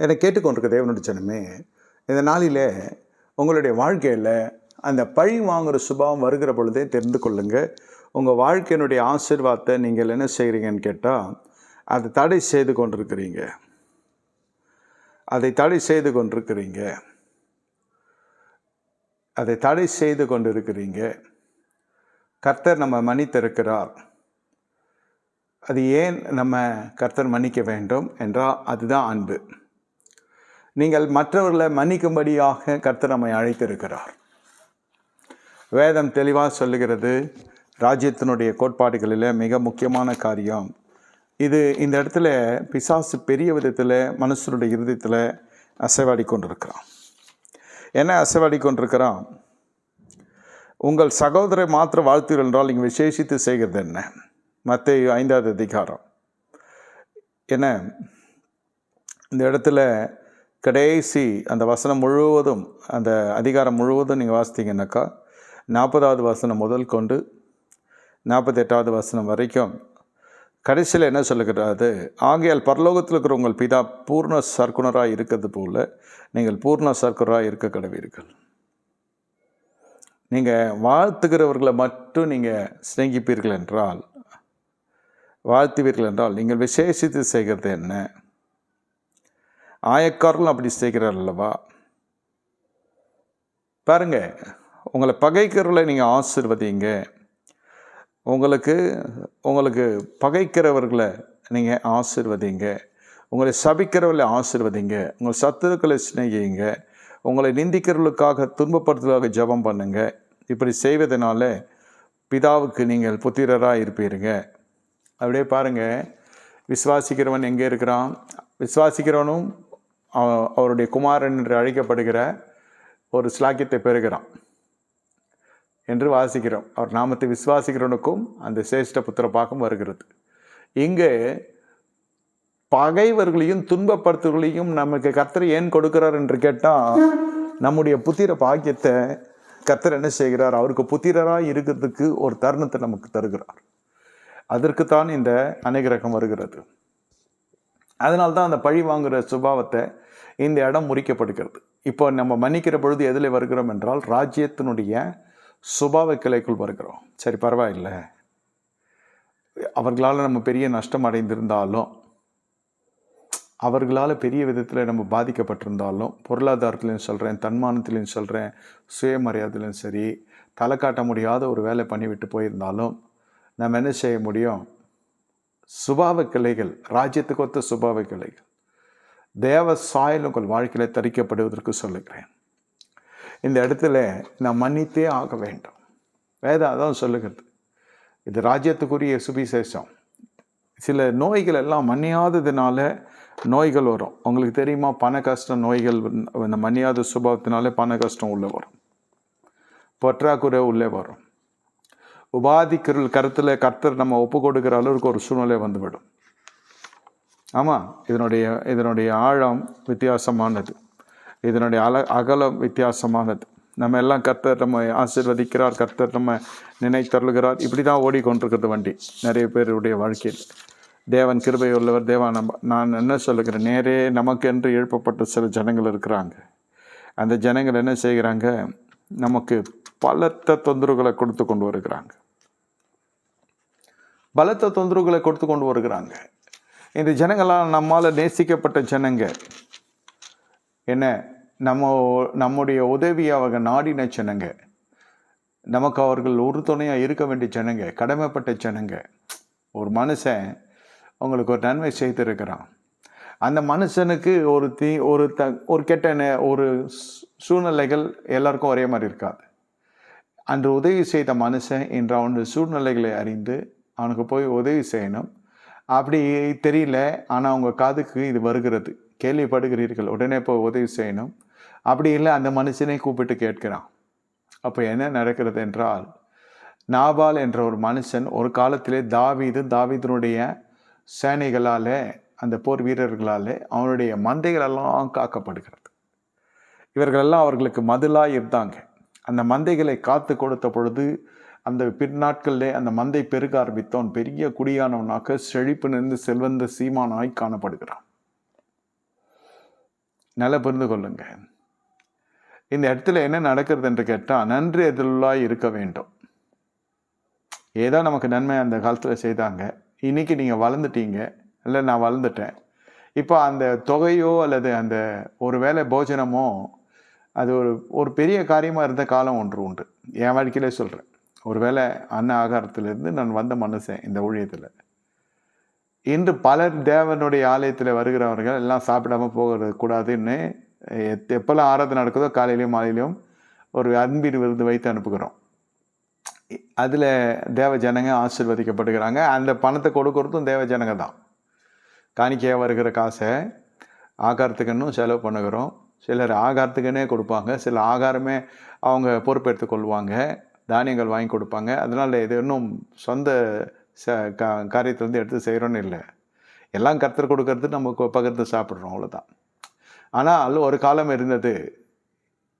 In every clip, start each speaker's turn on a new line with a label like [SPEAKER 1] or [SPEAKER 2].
[SPEAKER 1] என்னை கேட்டுக்கொண்டிருக்க தேவனுடைய ஜனமே இந்த நாளில் உங்களுடைய வாழ்க்கையில் அந்த பழி வாங்குகிற சுபாவம் வருகிற பொழுதே தெரிந்து கொள்ளுங்கள் உங்கள் வாழ்க்கையினுடைய ஆசீர்வாதத்தை நீங்கள் என்ன செய்கிறீங்கன்னு கேட்டால் அதை தடை செய்து கொண்டிருக்கிறீங்க. அதை தடை செய்து கொண்டிருக்கிறீங்க. அதை தடை செய்து கொண்டிருக்கிறீங்க. கர்த்தர் நம்ம மன்னித்திருக்கிறார். அது ஏன் நம்ம கர்த்தர் மன்னிக்க வேண்டும் என்றால் அதுதான் அன்பு. நீங்கள் மற்றவர்களை மன்னிக்கும்படியாக கர்த்தர் நம்மை அழைத்திருக்கிறார். வேதம் தெளிவாக சொல்லுகிறது ராஜ்யத்தினுடைய கோட்பாடுகளில் மிக முக்கியமான காரியம். இது இந்த இடத்துல பிசாசு பெரிய விதத்தில் மனுஷனுடைய இருதயத்தில் அசைவாடி கொண்டிருக்கிறான். என்ன அசைவாடி கொண்டிருக்கிறான்? உங்கள் சகோதரை மாத்திரம் வாழ்த்துகள் என்றால் நீங்கள் விசேஷித்து செய்கிறது என்ன? மற்ற ஐந்தாவது அதிகாரம். என்ன? இந்த இடத்துல கடைசி அந்த வசனம் முழுவதும் அந்த அதிகாரம் முழுவதும் நீங்கள் வாசித்தீங்கன்னாக்கா நாற்பதாவது வசனம் முதல் கொண்டு நாற்பத்தெட்டாவது வசனம் வரைக்கும் கடைசியில் என்ன சொல்லுகிறாரு? ஆகையால் பரலோகத்தில் இருக்கிற உங்கள் பிதா பூர்ண சர்க்குணராக இருக்கிறது போல் நீங்கள் பூர்ண சர்க்குணராக இருக்க கடவீர்கள் நீங்கள் வாழ்த்துகிறவர்களை மட்டும் நீங்கள் சிநேகிப்பீர்கள் என்றால் வாழ்த்துவீர்கள் என்றால் நீங்கள் விசேஷித்து செய்கிறது என்ன? ஆயக்காரர்களும் அப்படி செய்கிறார் அல்லவா பாருங்கள் உங்களை பகைக்கிறவர்களை நீங்கள் ஆசிர்வதிங்க. உங்களுக்கு உங்களுக்கு பகைக்கிறவர்களை நீங்கள் ஆசிர்வதிங்க. உங்களை சபிக்கிறவர்களை ஆசிர்வதிங்க. உங்கள் சத்துருக்களை சிநேகிங்க. உங்களை நிந்திக்கிறவர்களுக்காக துன்பப்படுத்துவதாக ஜெபம் பண்ணுங்க. இப்படி செய்வதனால பிதாவுக்கு நீங்கள் புத்திரராக இருப்பீருங்க. அப்படியே பாருங்கள் விசுவாசிக்கிறவன் எங்கே இருக்கிறான்? விசுவாசிக்கிறவனும் அவருடைய குமாரன் என்று அழைக்கப்படுகிற ஒரு ஸ்லாக்கியத்தை பெறுகிறான். என்று வாசிக்கிறோம். அவர் நாமத்தை விசுவாசிக்கிறவனுக்கும் அந்த சிரேஷ்ட புத்திர பாக்கம் வருகிறது. இங்கே பகைவர்களையும் துன்பப்படுத்துவர்களையும் நமக்கு கர்த்தர் ஏன் கொடுக்கிறார் என்று கேட்டால் நம்முடைய புத்திர பாக்கியத்தை கர்த்தர் என்ன செய்கிறார்? அவருக்கு புத்திரராக இருக்கிறதுக்கு ஒரு தருணத்தை நமக்கு தருகிறார். அதற்குத்தான் இந்த அனுகிரகம் வருகிறது. அதனால தான் அந்த பழி வாங்குகிற சுபாவத்தை இந்த இடம் முறிக்கப்படுகிறது இப்போ நம்ம மன்னிக்கிற பொழுது எதில் வருகிறோம் என்றால் ராஜ்யத்தினுடைய சுபாவ கிளைக்குள் வருகிறோம். சரி பரவாயில்லை. அவர்களால் நம்ம பெரிய நஷ்டம் அடைந்திருந்தாலும் அவர்களால் பெரிய விதத்தில் நம்ம பாதிக்கப்பட்டிருந்தாலும் பொருளாதாரத்துலையும் சொல்கிறேன் தன்மானத்திலையும் சொல்கிறேன் சுயமரியாதையிலும் சரி தலை காட்ட முடியாத ஒரு வேலை பண்ணிவிட்டு போயிருந்தாலும் நம்ம என்ன செய்ய முடியும்? சுபாவ கிளைகள் ராஜ்யத்துக்கு ஒத்த சுபாவ கிளைகள் தேவ சாயல் உங்கள் வாழ்க்கையில் தரிக்கப்படுவதற்கு சொல்லுகிறேன். இந்த இடத்துல நான் மன்னித்தே ஆக வேண்டும். வேதம் அதான் சொல்லுகிறது. இது ராஜ்யத்துக்குரிய சுவிசேஷம். சில நோய்கள் எல்லாம் மன்னியாததுனால நோய்கள் வரும். உங்களுக்கு தெரியுமா? பண கஷ்டம் நோய்கள் இந்த மன்னியாத சுபாவத்தினாலே பண கஷ்டம் உள்ளே வரும். பற்றாக்குறை உள்ளே வரும். உபாதிக்கிற கருத்தில் கர்த்தர் நம்ம ஒப்பு கொடுக்குற அளவுக்கு ஒரு சூழ்நிலை வந்துவிடும். ஆமாம் இதனுடைய இதனுடைய ஆழம் வித்தியாசமானது. இதனுடைய அல அகலம் வித்தியாசமானது. நம்ம எல்லாம் கர்த்தர் நம்ம ஆசீர்வதிக்கிறார் கர்த்தர் நம்ம நினைத்தருளுகிறார். இப்படி தான் ஓடிக்கொண்டிருக்கிறது வண்டி நிறைய பேருடைய வாழ்க்கையில். தேவன் கிருபை உள்ளவர் தேவா நம்ம நான் என்ன சொல்லுகிறேன்? நேரே நமக்கென்று எழுப்பப்பட்ட சில ஜனங்கள் இருக்கிறாங்க. அந்த ஜனங்கள் என்ன செய்கிறாங்க? நமக்கு பலத்த தொந்தரவுகளை கொடுத்து கொண்டு வருகிறாங்க. பலத்த தொந்தரவுகளை கொடுத்து கொண்டு வருகிறாங்க. இந்த ஜனங்களால் நம்மால் நேசிக்கப்பட்ட ஜனங்க என்ன? நம்ம நம்முடைய உதவியை அவங்க நாடின ஜனங்க. நமக்கு அவர்கள் ஒரு துணையாக இருக்க வேண்டிய ஜனங்க கடமைப்பட்ட ஜனங்க. ஒரு மனுஷன் உங்களுக்கு ஒரு நன்மை செய்திருக்கிறான். அந்த மனுஷனுக்கு ஒரு தீ ஒரு த ஒரு கெட்ட நே- ஒரு சூழ்நிலைகள் எல்லாருக்கும் ஒரே மாதிரி இருக்காது. அன்று உதவி செய்த மனுஷன் இன்று அவனுடைய சூழ்நிலைகளை அறிந்து அவனுக்கு போய் உதவி செய்யணும். அப்படி தெரியல. ஆனால் அவங்க காதுக்கு இது வருகிறது. கேள்விப்படுகிறீர்கள். உடனே போய் உதவி செய்யணும். அப்படி இல்லை அந்த மனுஷனை கூப்பிட்டு கேட்கிறான். அப்போ என்ன நடக்கிறது என்றால் நாபால் என்ற ஒரு மனுஷன் ஒரு காலத்திலே தாவீது தாவீதனுடைய சேனைகளால் அந்த போர் வீரர்களால் அவனுடைய மந்தைகளெல்லாம் காக்கப்படுகிறது. இவர்களெல்லாம் அவர்களுக்கு மதிலாக இருந்தாங்க. அந்த மந்தைகளை காத்து கொடுத்த பொழுது அந்த பின்னாட்களிலே அந்த மந்தை பெருக ஆரம்பித்தவன் பெரிய குடியானவனாக செழிப்பு நின்று செல்வந்த சீமானாய் காணப்படுகிறான். நல்லா புரிந்து கொள்ளுங்க. இந்த இடத்துல என்ன நடக்கிறது என்று கேட்டால் நன்றி எதிராக இருக்க வேண்டும். ஏதோ நமக்கு நன்மை அந்த காலத்தில் செய்தாங்க. இன்னைக்கு நீங்கள் வளர்ந்துட்டீங்க. இல்லை நான் வளர்ந்துட்டேன். இப்போ அந்த தொகையோ அல்லது அந்த ஒரு வேளை போஜனமோ அது ஒரு ஒரு பெரிய காரியமாக இருந்த காலம் ஒன்று உண்டு. என் வாழ்க்கையிலே சொல்கிறேன் ஒருவேளை அன்ன ஆகாரத்திலிருந்து நான் வந்த மனுஷன் இந்த ஊழியத்தில். இன்று பலர் தேவனுடைய ஆலயத்தில் வருகிறவர்கள் எல்லாம் சாப்பிடாம போகிறது கூடாதுன்னு எத் எப்போல்லாம் ஆராதனை நடக்குதோ காலையிலையும் மாலையிலையும் ஒரு அன்பின் விருது வைத்து அனுப்புகிறோம். அதில் தேவ ஜனங்க ஆசிர்வதிக்கப்படுகிறாங்க. அந்த பணத்தை கொடுக்கறதும் தேவ ஜனங்க தான். காணிக்கையாக வருகிற காசை ஆகாரத்துக்குன்னு செலவு பண்ணுகிறோம். சிலர் ஆகாரத்துக்குன்னே கொடுப்பாங்க. சில ஆகாரமே அவங்க பொறுப்பெடுத்து கொள்வாங்க. தானியங்கள் வாங்கி கொடுப்பாங்க. அதனால் இது இன்னும் சொந்த ச க காரியத்திலேருந்து எடுத்து செய்கிறோன்னு இல்லை. எல்லாம் கருத்து கொடுக்கறது நம்ம பகிர்ந்து சாப்பிட்றோம் அவ்வளோதான் ஆனால் ஒரு காலம் இருந்தது.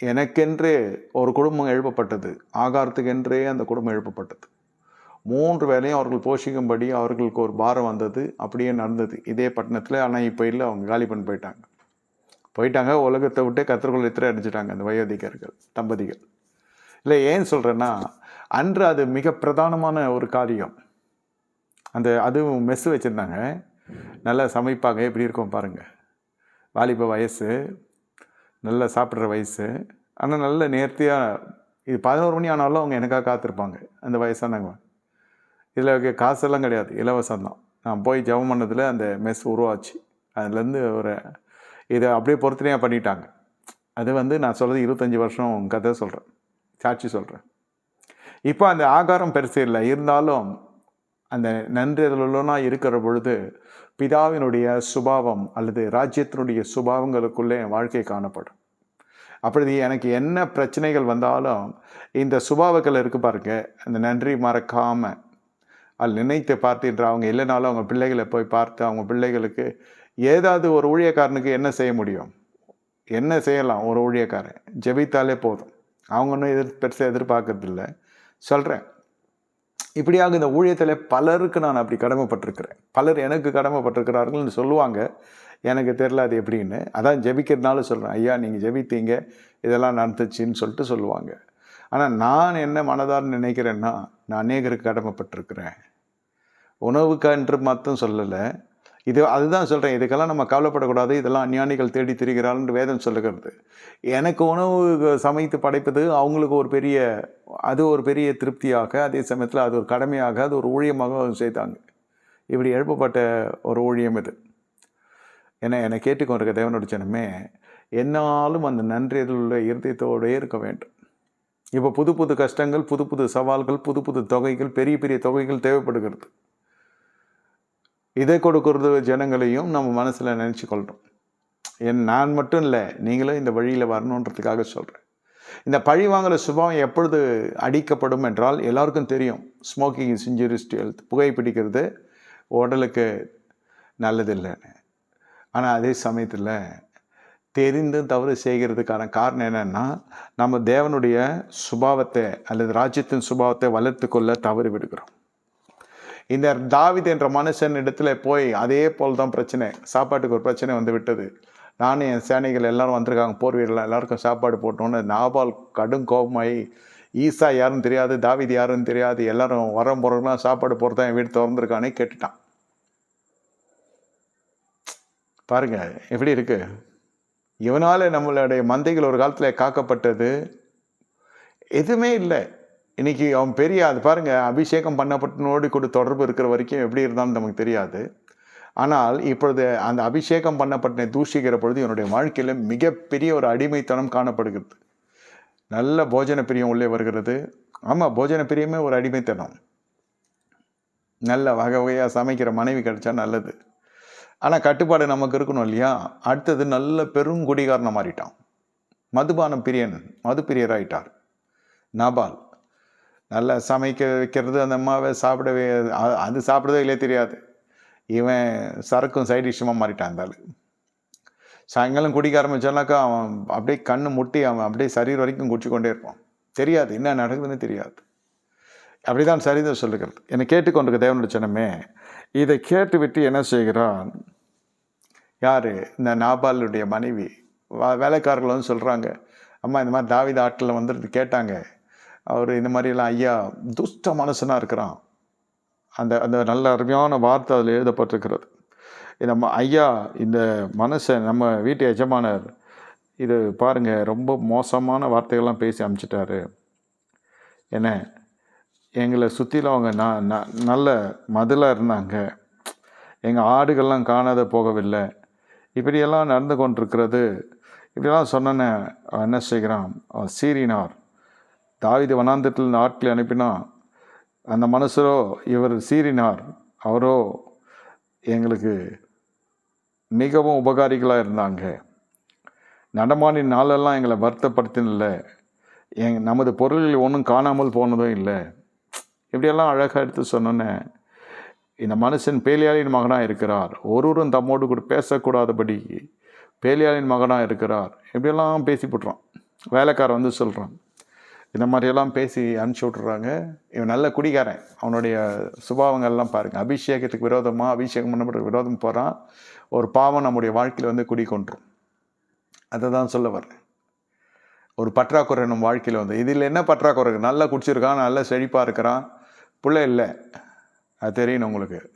[SPEAKER 1] எனக்கென்று ஒரு குடும்பம் எழுப்பப்பட்டது. ஆகாரத்துக்கென்றே அந்த குடும்பம் எழுப்பப்பட்டது. மூன்று வேளையும் அவர்கள் போஷிக்கும்படி அவர்களுக்கு ஒரு பாரம் வந்தது. அப்படியே நடந்தது. இதே பட்டணத்தில் ஆனால் இப்போ இல்லை. அவங்க காலி பண்ணி போயிட்டாங்க. போயிட்டாங்க உலகத்தை விட்டு கத்திரக்குள் இத்திரை அடிச்சிட்டாங்க அந்த வயோதிகர்கள் தம்பதிகள். இல்லை ஏன் சொல்கிறேன்னா அன்று அது மிக பிரதானமான ஒரு காரியம். அந்த அதுவும் மெஸ்ஸு வச்சுருந்தாங்க. நல்லா சமைப்பாங்க எப்படி இருக்கும் பாருங்கள் வாலிப வயசு நல்லா சாப்பிட்ற வயசு. ஆனால் நல்ல நேர்த்தியாக இது பதினோரு மணி ஆனாலும் அவங்க எனக்காக காத்திருப்பாங்க அந்த வயசானவங்க. இதில் காசெல்லாம் கிடையாது இலவசம் தான் நான் போய் ஜெபம் பண்ணதில் அந்த மெஸ் உருவாச்சு. அதுலேருந்து ஒரு இதை அப்படியே பொறுத்தனையாக பண்ணிட்டாங்க. அது வந்து நான் சொல்கிறது இருபத்தஞ்சி வருஷம் கதை சொல்கிறேன் சாட்சி சொல்கிறேன் இப்போ அந்த ஆகாரம் பெருசு இல்லை இருந்தாலும் அந்த நன்றிதலுள்ளனா இருக்கிற பொழுது பிதாவினுடைய சுபாவம் அல்லது ராஜ்யத்தினுடைய சுபாவங்களுக்குள்ளே என் வாழ்க்கை காணப்படும். அப்படி எனக்கு என்ன பிரச்சனைகள் வந்தாலும் இந்த சுபாவங்கள் இருக்கு பாருங்க. அந்த நன்றி மறக்காமல் அது நினைத்து பார்த்துன்ற அவங்க இல்லைனாலும் அவங்க பிள்ளைகளை போய் பார்த்து அவங்க பிள்ளைகளுக்கு ஏதாவது ஒரு ஊழியக்காரனுக்கு என்ன செய்ய முடியும்? என்ன செய்யலாம் ஒரு ஊழியக்காரன்? ஜெபித்தாலே போதும். அவங்க ஒன்றும் எதிர் பெருசாக எதிர்பார்க்கறதில்ல சொல்கிறேன் இப்படியாக இந்த ஊழியத்தில் பலருக்கு நான் அப்படி கடமைப்பட்டிருக்கிறேன். பலர் எனக்கு கடமைப்பட்டிருக்கிறார்கள்னு சொல்லுவாங்க. எனக்கு தெரில அது எப்படின்னு. அதான் ஜெபிக்கிறதுனால சொல்கிறேன் ஐயா நீங்கள் ஜெபித்தீங்க. இதெல்லாம் நடந்துச்சுன்னு சொல்லிட்டு சொல்லுவாங்க. ஆனால் நான் என்ன மனதார் நினைக்கிறேன்னா நான் அநேகருக்கு கடமைப்பட்டிருக்கிறேன். உணவுக்கன்று மட்டும் சொல்லலை. இது அதுதான் சொல்கிறேன் இதுக்கெல்லாம் நம்ம கவலைப்படக்கூடாது. இதெல்லாம் அஞ்ஞானிகள் தேடி திரிகிறாள்னு வேதம் சொல்லுகிறது. எனக்கு உணவு சமைத்து படைப்பது அவங்களுக்கு ஒரு பெரிய அது ஒரு பெரிய திருப்தியாக அதே சமயத்தில் அது ஒரு கடமையாக அது ஒரு ஊழியமாக செய்தாங்க. இப்படி எழுப்பப்பட்ட ஒரு ஊழியம் இது. ஏன்னா என்னை கேட்டுக்கொண்டிருக்க தேவனோட ஜனமே என்னாலும் அந்த நன்றியதில் உள்ள இருதயத்தோடே இருக்க வேண்டும். இப்போ புது புது கஷ்டங்கள் புது புது சவால்கள் புது புது தொகைகள் பெரிய பெரிய தொகைகள் தேவைப்படுகிறது. இதை கொடுக்கறது ஜனங்களையும் நம்ம மனசில் நினச்சி கொள்கிறோம் என் நான் மட்டும் இல்லை நீங்களும் இந்த வழியில் வரணுன்றதுக்காக சொல்கிறேன் இந்த பழி வாங்குகிற சுபாவம் எப்பொழுது அடிக்கப்படும் என்றால் எல்லாருக்கும் தெரியும். Smoking is injuries to health புகைப்பிடிக்கிறது உடலுக்கு நல்லதில்லைன்னு. ஆனால் அதே சமயத்தில் தெரிந்து தவறு செய்கிறதுக்கான காரணம் என்னென்னா நம்ம தேவனுடைய சுபாவத்தை அல்லது ராஜ்யத்தின் சுபாவத்தை வளர்த்து கொள்ள தவறு விடுகிறோம் இந்த தாவித் என்ற மனுஷன் இடத்துல போய் அதே போல் தான் பிரச்சனை. சாப்பாட்டுக்கு ஒரு பிரச்சனை வந்து விட்டது. நானும் என் சேனைகள் எல்லாரும் வந்திருக்காங்க போர் வீரர்கள் எல்லாருக்கும் சாப்பாடு போட்டோன்னு நாபால் கடும் கோபமாயி ஈசா யாரும் தெரியாது தாவித் யாரும் தெரியாது எல்லாரும் வர போகிறவங்களாம் சாப்பாடு போகிறதா என் வீடு திறந்துருக்கானே கேட்டுட்டான். பாருங்க எப்படி இருக்கு? இவனால் நம்மளுடைய மந்தைகள் ஒரு காலத்தில் காக்கப்பட்டது. எதுவுமே இல்லை. இன்றைக்கி அவன் பெரிய அது பாருங்கள் அபிஷேகம் பண்ணப்பட்டனோடு கூட தொடர்பு இருக்கிற வரைக்கும் எப்படி இருந்தாலும் நமக்கு தெரியாது. ஆனால் இப்பொழுது அந்த அபிஷேகம் பண்ணப்பட்டனை தூஷிக்கிற பொழுது என்னுடைய வாழ்க்கையில் மிகப்பெரிய ஒரு அடிமைத்தனம் காணப்படுகிறது. நல்ல போஜன பிரியம் உள்ளே வருகிறது. ஆமாம் போஜன பிரியமே ஒரு அடிமைத்தனம். நல்ல வகை வகையாக சமைக்கிற மனைவி கிடைச்சா நல்லது. ஆனால் கட்டுப்பாடு நமக்கு இருக்கணும் இல்லையா? அடுத்தது நல்ல பெருங்குடிகாரனை மாறிட்டான். மதுபானம் பிரியன் மது பிரியராயிட்டார் நாபால். நல்லா சமைக்க வைக்கிறது அந்த அம்மாவை சாப்பிடவே அது சாப்பிடவே இல்லையே தெரியாது. இவன் சரக்கும் சைடு டிஷ்ஷமாக மாறிட்டான் இருந்தாலும் சாயங்காலம் குடிக்க ஆரம்பிச்சானாக்கா அவன் அப்படியே கண்ணு முட்டி அவன் அப்படியே சரீரம் வரைக்கும் குடிச்சு கொண்டே இருப்பான். தெரியாது என்ன நடக்குதுன்னு தெரியாது. அப்படிதான் சரிதான் சொல்லுகிறது. என்னை கேட்டுக்கொண்டிருக்க தேவனுடைய சனமே இதை கேட்டுவிட்டு என்ன செய்கிறான்? யார்? இந்த நாபாலுடைய மனைவி. வ- வேலைக்காரர்கள் வந்து சொல்கிறாங்க அம்மா இந்த மாதிரி தாவித ஆட்டில் வந்துட்டு கேட்டாங்க. அவர் இந்த மாதிரிலாம் ஐயா துஷ்ட மனுஷனாக இருக்கிறான். அந்த அந்த நல்ல அருமையான வார்த்தை அதில் எழுதப்பட்டிருக்கிறது. இந்த ஐயா இந்த மனுஷன் நம்ம வீட்டு எஜமானர் இது பாருங்க ரொம்ப மோசமான வார்த்தைகள்லாம் பேசி அனுப்பிச்சிட்டாரு என்ன? எங்களை சுற்றிலும் அவங்க ந ந- நல்ல மதிலாக இருந்தாங்க. எங்கள் ஆடுகள்லாம் காணாத போகவில்லை. இப்படியெல்லாம் நடந்து கொண்டிருக்கிறது. இப்படிலாம் சொன்னேன்னு என்ன செய்கிறான்? சீரினார் தாவீது வனாந்தத்தில் ஆட்களை அனுப்பினா அந்த மனுஷரோ இவர் சீறினார். அவரோ எங்களுக்கு மிகவும் உபகாரிகளாக இருந்தாங்க. நடமாடி நாளெல்லாம் எங்களை வருத்தப்படுத்தினில்ல எங் நமது பொருள்கள் ஒன்றும் காணாமல் போனதும் இல்லை. இப்படியெல்லாம் அழகாக எடுத்து சொன்னோன்னே இந்த மனுஷன் பேலியாளின் மகனாக இருக்கிறார். ஒருவரும் தம்மோடு கூட பேசக்கூடாதபடி பேலியாளின் மகனாக இருக்கிறார். இப்படியெல்லாம் பேசி போட்டுறான் வேலைக்காரன் வந்து சொல்கிறான் இந்த மாதிரியெல்லாம் பேசி அனுப்பிச்சி விட்றாங்க இவன் நல்ல குடிகாரன். அவனுடைய சுபாவங்கள்லாம் பாருங்கள் அபிஷேகத்துக்கு விரோதமாக அபிஷேகம் பண்ணப்பட்ட விரோதம் போகிறான் ஒரு பாவம் நம்முடைய வாழ்க்கையில் வந்து குடி கொன்றும் அதை தான் சொல்ல வர்றேன். ஒரு பற்றாக்குறை நம்ம வாழ்க்கையில் வந்து. இதில் என்ன பற்றாக்குறை? நல்லா குடிச்சிருக்கான் நல்லா செழிப்பாக இருக்கிறான். பிள்ளை இல்லை. அது தெரியணும் உங்களுக்கு.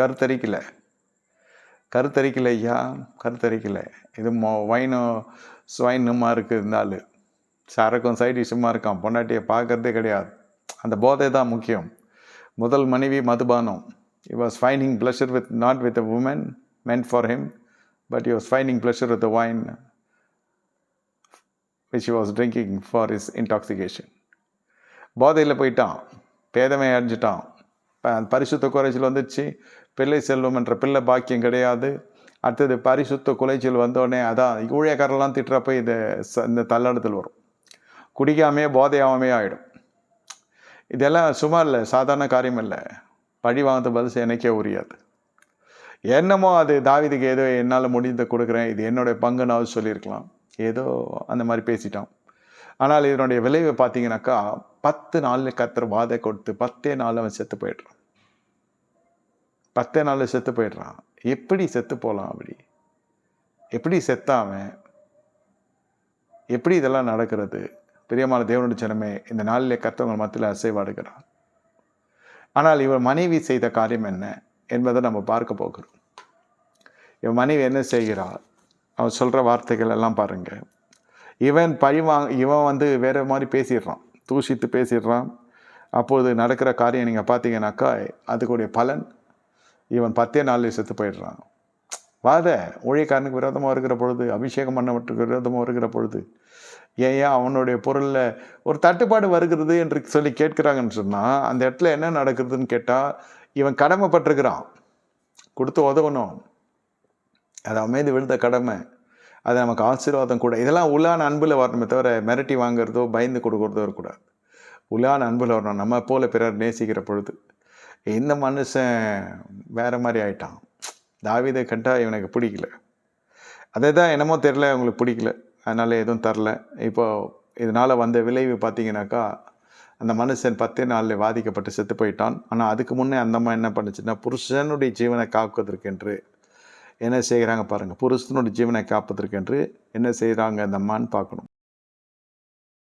[SPEAKER 1] கருத்தரிக்கல. கருத்தரிக்கல ஐயா. கருத்தரிக்கல. இது மொ வைனும் ஸ்வைனுமா இருக்குது இருந்தாலும் சரக்கும் சைடிஷுமா இருக்கான். பொண்டாட்டியை பார்க்கறதே கிடையாது. அந்த போதை தான் முக்கியம். முதல் மனைவி மதுபானம் he was ஃபைனிங் pleasure with not with a woman meant for him but he was ஃபைனிங் pleasure with a wine which was drinking for his intoxication போதையில் போயிட்டான். பேதமை அடைஞ்சிட்டான். ப- பரிசுத்த குறைச்சல் வந்துடுச்சு பிள்ளை செல்வம் என்ற பிள்ளை பாக்கியம் கிடையாது. அடுத்தது பரிசுத்த குலைச்சல் வந்தோடனே அதான் ஊழியக்காரெல்லாம் திட்டுறப்ப இது ச- இந்த தள்ளடத்தில் வரும். குடிக்காமே போதையாகவே ஆகிடும் இதெல்லாம் சும்மா இல்லை சாதாரண காரியம் இல்லை பழி வாங்கிறது பதில் எனக்கே உரியாது. என்னமோ அது தாவிதுக்கு ஏதோ என்னால் முடிந்த கொடுக்குறேன். இது என்னுடைய பங்குனாவது சொல்லியிருக்கலாம். ஏதோ அந்த மாதிரி பேசிட்டோம். ஆனால் இதனுடைய விளைவை பார்த்தீங்கன்னாக்கா பத்து நாளில் கத்தர் வாதை கொடுத்து பத்தே நாளில் அவன் செத்து போயிடுறான். பத்தே நாளில் செத்து போயிடுறான். எப்படி செத்து போகலாம் அப்படி? எப்படி செத்தான் அவன் எப்படி இதெல்லாம் நடக்கிறது? பிரியமான தேவனுடைய ஜனமே இந்த நாளிலே கர்த்தவங்க மத்தியில் அசைவாடுகிறார். ஆனால் இவர் மனைவி செய்த காரியம் என்ன என்பதை நம்ம பார்க்க போகிறோம். இவன் மனைவி என்ன செய்கிறார் அவன் சொல்கிற வார்த்தைகள் எல்லாம் பாருங்கள் இவன் பழி இவன் வந்து வேறு மாதிரி பேசிடுறான். தூஷித்து பேசிடுறான். அப்போது நடக்கிற காரியம் நீங்கள் பார்த்தீங்கன்னாக்கா அதுக்குடைய பலன் இவன் பத்தே நாளில் செத்து போயிடுறான். வாத ஊழியக்காரனுக்கு விரோதமாக இருக்கிற பொழுது அபிஷேகம் பண்ணவற்றுக்கு விரோதமாக இருக்கிற பொழுது ஏன் அவனுடைய பொருளில் ஒரு தட்டுப்பாடு வருகிறது என்று சொல்லி கேட்குறாங்கன்னு சொன்னால் அந்த இடத்துல என்ன நடக்குதுன்னு கேட்டால் இவன் கடமைப்பட்டிருக்கிறான். கொடுத்து உதவணும். அது அவன் மீது விழுந்த கடமை. அது நமக்கு ஆசீர்வாதம் கூட. இதெல்லாம் உள்ளான அன்பில் வரணுமே தவிர மிரட்டி வாங்குறதோ பயந்து கொடுக்குறதோ இருக்கக்கூடாது. உள்ளான அன்பில் வரணும். நம்ம போல பிறர் நேசிக்கிற பொழுது. இந்த மனுஷன் வேறு மாதிரி ஆயிட்டான். தாவிதை கண்டா இவனுக்கு பிடிக்கல. அதே தான் என்னமோ தெரில அவங்களுக்கு பிடிக்கல. அதனால் எதுவும் தரல. இப்போது இதனால் வந்த விளைவு பார்த்தீங்கன்னாக்கா அந்த மனுஷன் பத்தே நாளில் பாதிக்கப்பட்டு செத்து போயிட்டான். ஆனால் அதுக்கு முன்னே அந்த அம்மா என்ன பண்ணுச்சுன்னா புருஷனுடைய ஜீவனை காப்பதற்கென்று என்ன செய்கிறாங்க பாருங்கள் புருஷனுடைய ஜீவனை காப்பதற்கென்று என்ன செய்கிறாங்க அந்த அம்மான்னு பார்க்கணும்.